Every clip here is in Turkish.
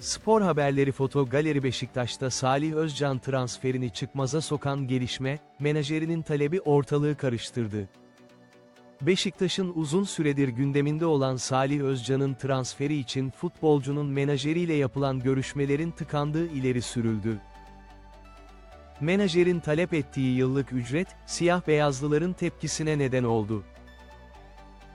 Spor haberleri Foto Galeri Beşiktaş'ta Salih Özcan transferini çıkmaza sokan gelişme, menajerinin talebi ortalığı karıştırdı. Beşiktaş'ın uzun süredir gündeminde olan Salih Özcan'ın transferi için futbolcunun menajeriyle yapılan görüşmelerin tıkandığı ileri sürüldü. Menajerin talep ettiği yıllık ücret, siyah beyazlıların tepkisine neden oldu.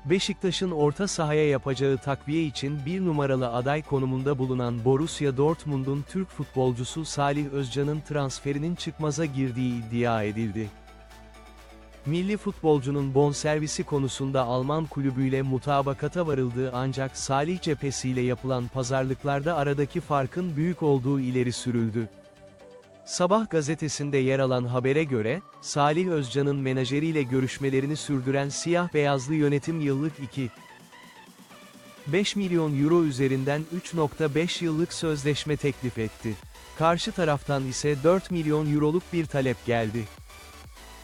Beşiktaş'ın orta sahaya yapacağı takviye için bir numaralı aday konumunda bulunan Borussia Dortmund'un Türk futbolcusu Salih Özcan'ın transferinin çıkmaza girdiği iddia edildi. Milli futbolcunun bonservisi konusunda Alman kulübüyle mutabakata varıldığı ancak Salih cephesiyle yapılan pazarlıklarda aradaki farkın büyük olduğu ileri sürüldü. Sabah gazetesinde yer alan habere göre, Salih Özcan'ın menajeriyle görüşmelerini sürdüren siyah beyazlı yönetim yıllık 2. 5 milyon euro üzerinden 3.5 yıllık sözleşme teklif etti. Karşı taraftan ise 4 milyon euroluk bir talep geldi.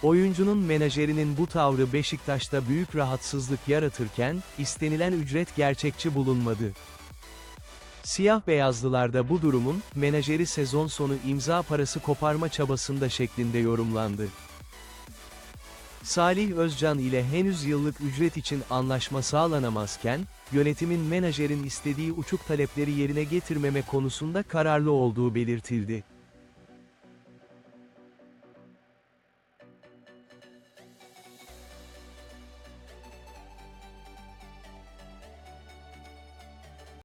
Oyuncunun menajerinin bu tavrı Beşiktaş'ta büyük rahatsızlık yaratırken, istenilen ücret gerçekçi bulunmadı. Siyah beyazlılarda bu durumun, menajeri sezon sonu imza parası koparma çabasında şeklinde yorumlandı. Salih Özcan ile henüz yıllık ücret için anlaşma sağlanamazken, yönetimin menajerin istediği uçuk talepleri yerine getirmeme konusunda kararlı olduğu belirtildi.